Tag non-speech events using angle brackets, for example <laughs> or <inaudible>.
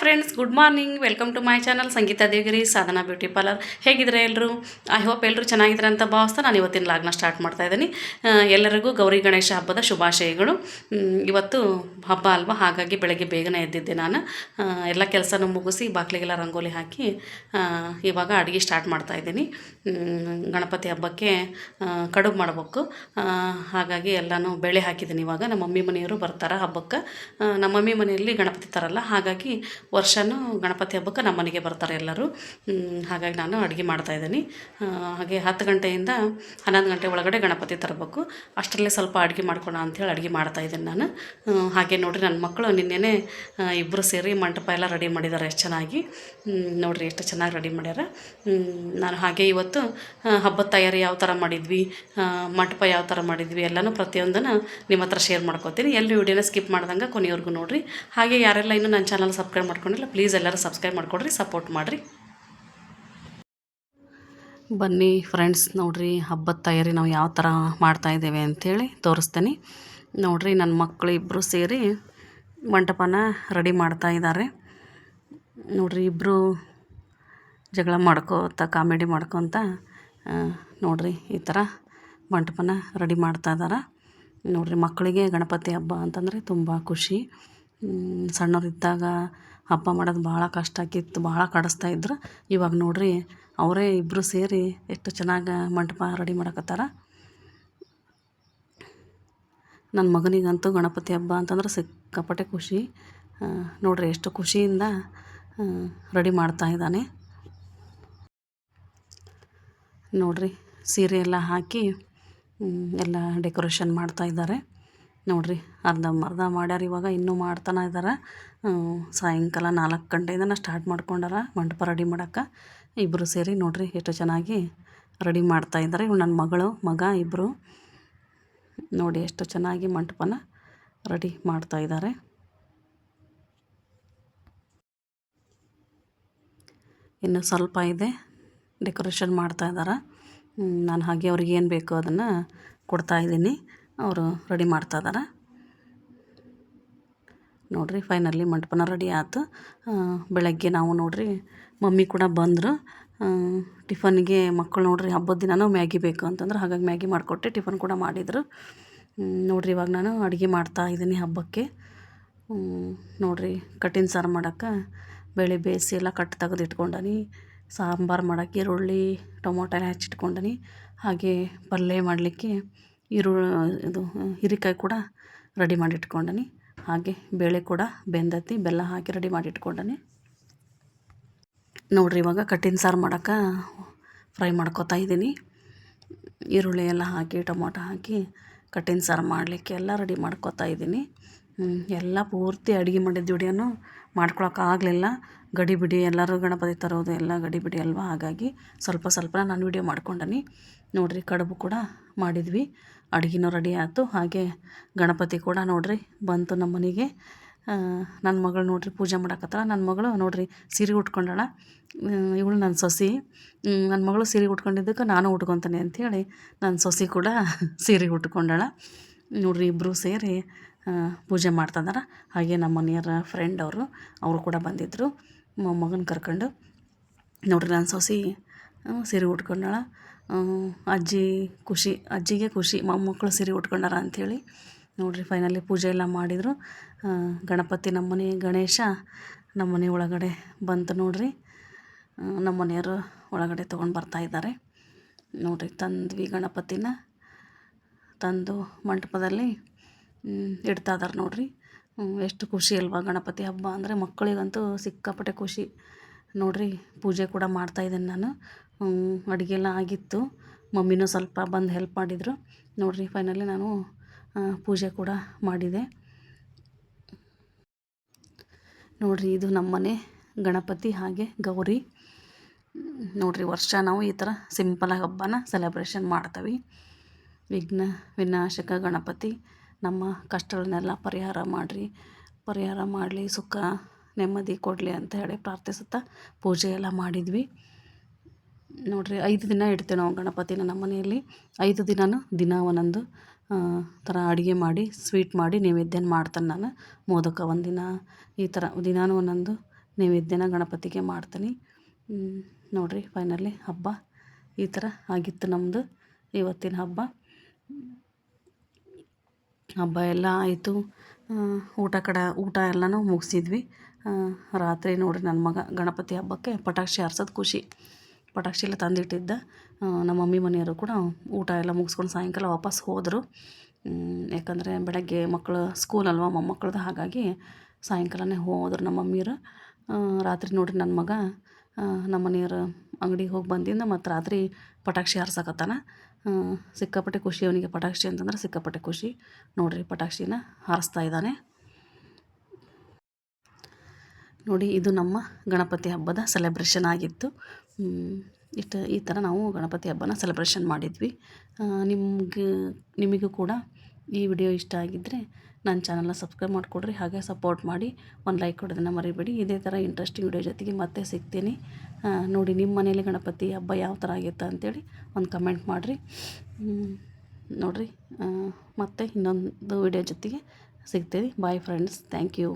Friends good morning welcome to my channel Sangeetha Devagiri Sadhana beauty parlour ಹೇಗಿದ್ರೆ ಎಲ್ಲರೂ I hope ಎಲ್ಲರೂ ಚೆನ್ನಾಗಿದ್ದಾರೆ ಅಂತ ಭಾವಿಸ್ತಾ ನಾನು ಇವತ್ತಿನ ಲಾಗ್ನ ಸ್ಟಾರ್ಟ್ ಮಾಡ್ತಾ ಇದ್ದೀನಿ. ಎಲ್ಲರಿಗೂ ಗೌರಿ ಗಣೇಶ ಹಬ್ಬದ ಶುಭಾಶಯಗಳು. ಇವತ್ತು ಹಬ್ಬ ಅಲ್ವಾ? ಹಾಗಾಗಿ ಬೆಳಗ್ಗೆ ಬೇಗನೆ ಎದ್ದಿದ್ದೆ ನಾನು. ಎಲ್ಲ ಕೆಲಸನೂ ಮುಗಿಸಿ ಬಾಗಿಲಿಗೆಲ್ಲ ರಂಗೋಲಿ ಹಾಕಿ ಇವಾಗ ಅಡುಗೆ ಸ್ಟಾರ್ಟ್ ಮಾಡ್ತಾ ಇದ್ದೀನಿ. ಗಣಪತಿ ಹಬ್ಬಕ್ಕೆ ಕಡುಬು ಮಾಡಬೇಕು. ಹಾಗಾಗಿ ಎಲ್ಲನೂ ಬೆಳೆ ಹಾಕಿದ್ದೀನಿ ಇವಾಗ. ನಮ್ಮ ಮಮ್ಮಿ ಮನೆಯವರು ಬರ್ತಾರೆ ಹಬ್ಬಕ್ಕೆ. ನಮ್ಮ ಮಮ್ಮಿ ಮನೆಯಲ್ಲಿ ಗಣಪತಿ ತರಲ್ಲ. ಹಾಗಾಗಿ ವರ್ಷನೂ ಗಣಪತಿ ಹಬ್ಬಕ್ಕೆ ನಮ್ಮ ಮನೆಗೆ ಬರ್ತಾರೆ ಎಲ್ಲರೂ. ಹಾಗಾಗಿ ನಾನು ಅಡುಗೆ ಮಾಡ್ತಾಯಿದ್ದೀನಿ ಹಾಗೆ ಹತ್ತು ಗಂಟೆಯಿಂದ ಹನ್ನೊಂದು ಗಂಟೆ ಒಳಗಡೆ ಗಣಪತಿ ತರಬೇಕು. ಅಷ್ಟರಲ್ಲೇ ಸ್ವಲ್ಪ ಅಡುಗೆ ಮಾಡ್ಕೊಳ ಅಂಥೇಳಿ ಅಡುಗೆ ಮಾಡ್ತಾಯಿದ್ದೀನಿ ನಾನು. ಹಾಗೆ ನೋಡಿರಿ ನನ್ನ ಮಕ್ಕಳು ನಿನ್ನೆನೇ ಇಬ್ಬರು ಸೇರಿ ಮಂಟಪ ಎಲ್ಲ ರೆಡಿ ಮಾಡಿದ್ದಾರೆ ಎಷ್ಟು ಚೆನ್ನಾಗಿ. ನೋಡಿರಿ ಎಷ್ಟು ಚೆನ್ನಾಗಿ ರೆಡಿ ಮಾಡ್ಯಾರ. ನಾನು ಹಾಗೆ ಇವತ್ತು ಹಬ್ಬದ ತಯಾರಿ ಯಾವ ಥರ ಮಾಡಿದ್ವಿ ಮಂಟಪ ಯಾವ ಥರ ಮಾಡಿದ್ವಿ ಎಲ್ಲನೂ ಪ್ರತಿಯೊಂದನ್ನು ನಿಮ್ಮ ಹತ್ರ ಶೇರ್ ಮಾಡ್ಕೊತೀನಿ. ಎಲ್ಲಿ ವಿಡಿಯೋನ ಸ್ಕಿಪ್ ಮಾಡ್ದಂಗೆ ಕೊನೆಯವರೆಗೂ ನೋಡಿರಿ. ಹಾಗೆ ಯಾರೆಲ್ಲ ಇನ್ನೂ ನನ್ನ ಚಾನಲ್ ಸಬ್ಸ್ಕ್ರೈಬ್ ಮಾಡ್ಕೊಂಡಿಲ್ಲ ಪ್ಲೀಸ್ ಎಲ್ಲರೂ ಸಬ್ಸ್ಕ್ರೈಬ್ ಮಾಡ್ಕೊಡ್ರಿ ಸಪೋರ್ಟ್ ಮಾಡಿರಿ. ಬನ್ನಿ ಫ್ರೆಂಡ್ಸ್ ನೋಡಿರಿ ಹಬ್ಬದ ತಯಾರಿ ನಾವು ಯಾವ ಥರ ಮಾಡ್ತಾ ಇದ್ದೇವೆ ಅಂಥೇಳಿ ತೋರಿಸ್ತೇನೆ. ನೋಡಿರಿ ನನ್ನ ಮಕ್ಕಳು ಇಬ್ಬರು ಸೇರಿ ಮಂಟಪನ ರೆಡಿ ಮಾಡ್ತಾ ಇದ್ದಾರೆ ನೋಡಿರಿ ಇಬ್ಬರು ಜಗಳ ಮಾಡ್ಕೋತ ಕಾಮಿಡಿ ಮಾಡ್ಕೊತ ನೋಡಿರಿ ಈ ಥರ ಮಂಟಪನ ರೆಡಿ ಮಾಡ್ತಾ ಇದ್ದಾರೆ ನೋಡಿರಿ ಮಕ್ಕಳಿಗೆ ಗಣಪತಿ ಹಬ್ಬ ಅಂತಂದರೆ ತುಂಬ ಖುಷಿ. ಸಣ್ಣವರಿದ್ದಾಗ ಹಬ್ಬ ಮಾಡೋದು ಭಾಳ ಕಷ್ಟ ಆಗಿತ್ತು, ಭಾಳ ಕಡಿಸ್ತಾ ಇದ್ರು. ಇವಾಗ ನೋಡಿರಿ, ಅವರೇ ಇಬ್ಬರು ಸೇರಿ ಎಷ್ಟು ಚೆನ್ನಾಗಿ ಮಂಟಪ ರೆಡಿ ಮಾಡಕತ್ತಾರ. ನನ್ನ ಮಗನಿಗಂತೂ ಗಣಪತಿ ಹಬ್ಬ ಅಂತಂದ್ರೆ ಸಿಕ್ಕಾಪಟ್ಟೆ ಖುಷಿ. ನೋಡಿರಿ ಎಷ್ಟು ಖುಷಿಯಿಂದ ರೆಡಿ ಮಾಡ್ತಾ ಇದ್ದಾನೆ. ನೋಡ್ರಿ, ಸೀರೆ ಎಲ್ಲ ಹಾಕಿ ಎಲ್ಲ ಡೆಕೋರೇಷನ್ ಮಾಡ್ತಾ ಇದ್ದಾರೆ. ನೋಡ್ರಿ ಅರ್ಧಂಬರ್ಧ ಮಾಡ್ಯಾರ ಇವಾಗ, ಇನ್ನೂ ಮಾಡ್ತಾನೆ ಇದ್ದಾರೆ ಸಾಯಂಕಾಲ ನಾಲ್ಕು ಗಂಟೆಯಿಂದ ಸ್ಟಾರ್ಟ್ ಮಾಡ್ಕೊಂಡಾರ ಮಂಟಪ ರೆಡಿ ಮಾಡೋಕೆ. ಇಬ್ಬರು ಸೇರಿ ನೋಡ್ರಿ, ಎಷ್ಟು ಚೆನ್ನಾಗಿ ರೆಡಿ ಮಾಡ್ತಾ ಇದ್ದಾರೆ ಇವು ನನ್ನ ಮಗಳು, ಮಗ ಇಬ್ಬರು ನೋಡಿ ಎಷ್ಟು ಚೆನ್ನಾಗಿ ಮಂಟಪನ ರೆಡಿ ಮಾಡ್ತಾ ಇದ್ದಾರೆ ಇನ್ನು ಸ್ವಲ್ಪ ಇದೆ ಡೆಕೋರೇಷನ್ ಮಾಡ್ತಾ ಇದ್ದಾರೆ ನಾನು ಹಾಗೆ ಅವ್ರಿಗೆ ಏನು ಬೇಕೋ ಅದನ್ನು ಕೊಡ್ತಾ ಇದ್ದೀನಿ. ಅವರು ರೆಡಿ ಮಾಡ್ತಾ ಇದ್ದಾರೆ. ನೋಡಿರಿ ಫೈನಲಿ ಮಂಟಪನ ರೆಡಿ ಆಯ್ತು. ಬೆಳಗ್ಗೆ ನಾವು ನೋಡ್ರಿ, ಮಮ್ಮಿ ಕೂಡ ಬಂದರು. ಟಿಫನ್ಗೆ ಮಕ್ಕಳು ನೋಡ್ರಿ, ಹಬ್ಬದ ದಿನನೂ ಮ್ಯಾಗಿ ಬೇಕು ಅಂತಂದ್ರೆ. ಹಾಗಾಗಿ ಮ್ಯಾಗಿ ಮಾಡಿಕೊಟ್ಟೆ, ಟಿಫನ್ ಕೂಡ ಮಾಡಿದರು. ನೋಡಿರಿ, ಇವಾಗ ನಾನು ಅಡುಗೆ ಮಾಡ್ತಾ ಇದ್ದೀನಿ ಹಬ್ಬಕ್ಕೆ. ನೋಡಿರಿ ಕಟ್ಟಿನ ಸಾರು ಮಾಡೋಕ್ಕೆ ಬೇಳೆ ಬೇಯಿಸಿ ಎಲ್ಲ ಕಟ್ ತೆಗೆದು ಇಟ್ಕೊಂಡನಿ. ಸಾಂಬಾರು ಮಾಡೋಕ್ಕೆ ಈರುಳ್ಳಿ, ಟೊಮೊಟೊ ಹೆಚ್ಚಿಟ್ಕೊಂಡನಿ. ಹಾಗೆ ಪಲ್ಯ ಮಾಡಲಿಕ್ಕೆ ಈರು ಇದು ಹೀರೆಕಾಯಿ ಕೂಡ ರೆಡಿ ಮಾಡಿ ಇಟ್ಕೊಂಡನಿ ಹಾಗೆ ಬೇಳೆ ಕೂಡ ಬೆಂದತಿ, ಬೆಲ್ಲ ಹಾಕಿ ರೆಡಿ ಮಾಡಿ ಇಟ್ಕೊಂಡನಿ ನೋಡ್ರಿ ಇವಾಗ ಕಟ್ಟಿನ ಸಾರು ಮಾಡೋಕೆ ಫ್ರೈ ಮಾಡ್ಕೊತಾ ಇದ್ದೀನಿ. ಈರುಳ್ಳಿ ಎಲ್ಲ ಹಾಕಿ, ಟೊಮೊಟೊ ಹಾಕಿ ಕಟ್ಟಿನ ಸಾರು ಮಾಡಲಿಕ್ಕೆ ಎಲ್ಲ ರೆಡಿ ಮಾಡ್ಕೊತಾ ಇದ್ದೀನಿ. ಎಲ್ಲ ಪೂರ್ತಿ ಅಡುಗೆ ಮಾಡಿದ ಆಗಲಿಲ್ಲ. ಗಡಿ ಬಿಡಿ, ಎಲ್ಲರೂ ಗಣಪತಿ ತರೋದು ಎಲ್ಲ ಗಡಿ ಬಿಡಿ ಅಲ್ವಾ? ಹಾಗಾಗಿ ಸ್ವಲ್ಪ ಸ್ವಲ್ಪ ನಾನು ವಿಡಿಯೋ ಮಾಡ್ಕೊಂಡನಿ. ನೋಡಿರಿ, ಕಡುಬು ಕೂಡ ಮಾಡಿದ್ವಿ. ಅಡುಗೆನೂ ರೆಡಿ ಆಯ್ತು. ಹಾಗೆ ಗಣಪತಿ ಕೂಡ ನೋಡಿರಿ, ಬಂತು ನಮ್ಮ ಮನೆಗೆ. ನನ್ನ ಮಗಳು ನೋಡಿರಿ ಪೂಜೆ ಮಾಡಕತ್ತಾಳ. ನನ್ನ ಮಗಳು ನೋಡಿರಿ ಸೀರೆ ಉಟ್ಕೊಂಡಾಳ. ಇವಳು ನನ್ನ ಸೊಸಿ. ನನ್ನ ಮಗಳು ಸೀರೆ ಉಟ್ಕೊಂಡಿದ್ದಕ್ಕೆ ನಾನು ಉಟ್ಕೊತಾನೆ ಅಂಥೇಳಿ ನನ್ನ ಸೊಸಿ ಕೂಡ <laughs> ಸೀರೆ ಉಟ್ಕೊಂಡಾಳ. ನೋಡ್ರಿ ಇಬ್ಬರು ಸೇರಿ ಪೂಜೆ ಮಾಡ್ತಿದಾರೆ. ಹಾಗೆ ನಮ್ಮ ಮನೆಯವರ ಫ್ರೆಂಡ್ ಅವರು ಅವರು ಕೂಡ ಬಂದಿದ್ದರು ಮಗನ ಕರ್ಕೊಂಡು. ನೋಡ್ರಿ ನನ್ನ ಸೊಸಿ ಸೀರೆ ಉಟ್ಕೊಂಡಾಳ. ಅಜ್ಜಿ ಖುಷಿ, ಅಜ್ಜಿಗೆ ಖುಷಿ ಮೊಮ್ಮಕ್ಕಳು ಸೀರೆ ಉಟ್ಕೊಂಡಾರ ಅಂಥೇಳಿ. ನೋಡಿರಿ ಫೈನಲಿ ಪೂಜೆ ಎಲ್ಲ ಮಾಡಿದರು. ಗಣಪತಿ ನಮ್ಮನೆ, ಗಣೇಶ ನಮ್ಮನೆ ಒಳಗಡೆ ಬಂತು ನೋಡಿರಿ. ನಮ್ಮನೆಯವರು ನಮ್ಮ ಮನೆಯವರು ಒಳಗಡೆ ತೊಗೊಂಡು ಬರ್ತಾ ಇದ್ದಾರೆ. ನೋಡ್ರಿ, ತಂದ್ವಿ ಗಣಪತಿನ. ತಂದು ಮಂಟಪದಲ್ಲಿ ಇಡ್ತಾ ಇದ್ದಾರೆ ನೋಡಿರಿ. ಎಷ್ಟು ಖುಷಿ ಅಲ್ವಾ ಗಣಪತಿ ಹಬ್ಬ ಅಂದರೆ ಮಕ್ಕಳಿಗಂತೂ ಸಿಕ್ಕಾಪಟ್ಟೆ ಖುಷಿ. ನೋಡಿರಿ, ಪೂಜೆ ಕೂಡ ಮಾಡ್ತಾ ಇದ್ದೀನಿ ನಾನು. ಅಡುಗೆ ಎಲ್ಲ ಆಗಿತ್ತು. ಮಮ್ಮಿನೂ ಸ್ವಲ್ಪ ಬಂದು ಹೆಲ್ಪ್ ಮಾಡಿದರು. ನೋಡಿರಿ ಫೈನಲಿ ನಾನು ಪೂಜೆ ಕೂಡ ಮಾಡಿದೆ. ನೋಡಿರಿ, ಇದು ನಮ್ಮನೆ ಗಣಪತಿ ಹಾಗೆ ಗೌರಿ. ನೋಡಿರಿ, ವರ್ಷ ನಾವು ಈ ಥರ ಸಿಂಪಲಾಗಿ ಹಬ್ಬನ ಸೆಲೆಬ್ರೇಷನ್ ಮಾಡ್ತೀವಿ. ವಿಘ್ನ, ವಿನಾಶಕ ಗಣಪತಿ, ನಮ್ಮ ಕಷ್ಟಗಳನ್ನೆಲ್ಲ ಪರಿಹಾರ ಮಾಡಿರಿ. ಪರಿಹಾರ ಮಾಡಲಿ, ಸುಖ, ನೆಮ್ಮದಿ ಕೊಡಲಿ ಅಂತ ಹೇಳಿ ಪ್ರಾರ್ಥಿಸುತ್ತಾ ಪೂಜೆ ಎಲ್ಲ ಮಾಡಿದ್ವಿ. ನೋಡ್ರಿ, ಐದು ದಿನ ಇಡ್ತೇವೆ ನಾವು ಗಣಪತಿನ ನಮ್ಮ ಮನೆಯಲ್ಲಿ. ಐದು ದಿನವೂ ದಿನ ಒಂದೊಂದು ಥರ ಅಡುಗೆ ಮಾಡಿ, ಸ್ವೀಟ್ ಮಾಡಿ ನೈವೇದ್ಯನ ಮಾಡ್ತೇನೆ ನಾನು. ಮೋದಕ ಒಂದಿನ, ಈ ಥರ ದಿನಾನು ಒಂದೊಂದು ನೈವೇದ್ಯನ ಗಣಪತಿಗೆ ಮಾಡ್ತೀನಿ. ನೋಡಿರಿ ಫೈನಲಿ ಹಬ್ಬ. ಈ ಥರ ಆಗಿತ್ತು ನಮ್ಮದು ಇವತ್ತಿನ ಹಬ್ಬ. ಹಬ್ಬ ಎಲ್ಲ ಆಯಿತು. ಊಟ ಕಡೆ, ಊಟ ಎಲ್ಲನೂ ಮುಗಿಸಿದ್ವಿ. ರಾತ್ರಿ ನೋಡಿರಿ ನನ್ನ ಮಗ ಗಣಪತಿ ಹಬ್ಬಕ್ಕೆ ಪಟಾಕ್ಷಿ ಹಾರ್ಸೋದು ಖುಷಿ. ಪಟಾಕಿ ಎಲ್ಲ ತಂದಿಟ್ಟಿದ್ದ ನಮ್ಮ ಮಮ್ಮಿ ಮನೆಯವರು ಕೂಡ ಊಟ ಎಲ್ಲ ಮುಗಿಸ್ಕೊಂಡು ಸಾಯಂಕಾಲ ವಾಪಸ್ ಹೋದರು. ಯಾಕಂದರೆ ಬೆಳಗ್ಗೆ ಮಕ್ಕಳು ಸ್ಕೂಲ್ ಅಲ್ವಾ ಮೊಮ್ಮಕ್ಕಳದ್ದು ಹಾಗಾಗಿ ಸಾಯಂಕಾಲನೇ ಹೋದರು ನಮ್ಮ ಮಮ್ಮಿಯರು ರಾತ್ರಿ ನೋಡಿರಿ ನನ್ನ ಮಗ. ನಮ್ಮ ಮನೆಯವರು ಅಂಗಡಿಗೆ ಹೋಗಿ ಬಂದಿಂದ ಮತ್ತು ರಾತ್ರಿ ಪಟಾಕ್ಷಿ ಹಾರ್ಸಕತ್ತಾನ. ಸಿಕ್ಕಾಪಟ್ಟೆ ಖುಷಿ ಅವನಿಗೆ ಪಟಾಕ್ಷಿ ಅಂತಂದ್ರೆ ಸಿಕ್ಕಾಪಟ್ಟೆ ಖುಷಿ. ನೋಡಿರಿ ಪಟಾಕ್ಷಿನ ಹಾರಿಸ್ತಾ ಇದ್ದಾನೆ. ನೋಡಿ, ಇದು ನಮ್ಮ ಗಣಪತಿ ಹಬ್ಬದ ಸೆಲೆಬ್ರೇಷನ್ ಆಗಿತ್ತು. ಇಷ್ಟು ಈ ಥರ ನಾವು ಗಣಪತಿ ಹಬ್ಬನ ಸೆಲೆಬ್ರೇಷನ್ ಮಾಡಿದ್ವಿ. ನಿಮಗೆ, ನಿಮಗೂ ಕೂಡ ಈ ವಿಡಿಯೋ ಇಷ್ಟ ಆಗಿದ್ದರೆ ನನ್ನ ಚಾನಲ್ನ ಸಬ್ಸ್ಕ್ರೈಬ್ ಮಾಡಿಕೊಡ್ರಿ, ಹಾಗೆ ಸಪೋರ್ಟ್ ಮಾಡಿ. ಒಂದು ಲೈಕ್ ಕೊಡೋದನ್ನು ಮರಿಬೇಡಿ. ಇದೇ ಥರ ಇಂಟ್ರೆಸ್ಟಿಂಗ್ ವಿಡಿಯೋ ಜೊತೆಗೆ ಮತ್ತೆ ಸಿಗ್ತೀನಿ. ನೋಡಿ ನಿಮ್ಮ ಮನೇಲಿ ಗಣಪತಿ ಹಬ್ಬ ಯಾವ ಥರ ಆಗಿತ್ತು ಅಂತೇಳಿ ಒಂದು ಕಮೆಂಟ್ ಮಾಡಿರಿ. ನೋಡಿರಿ. ಮತ್ತೆ ಇನ್ನೊಂದು ವಿಡಿಯೋ ಜೊತೆಗೆ ಸಿಗ್ತೀವಿ ಬಾಯ್ ಫ್ರೆಂಡ್ಸ್ ಥ್ಯಾಂಕ್ ಯು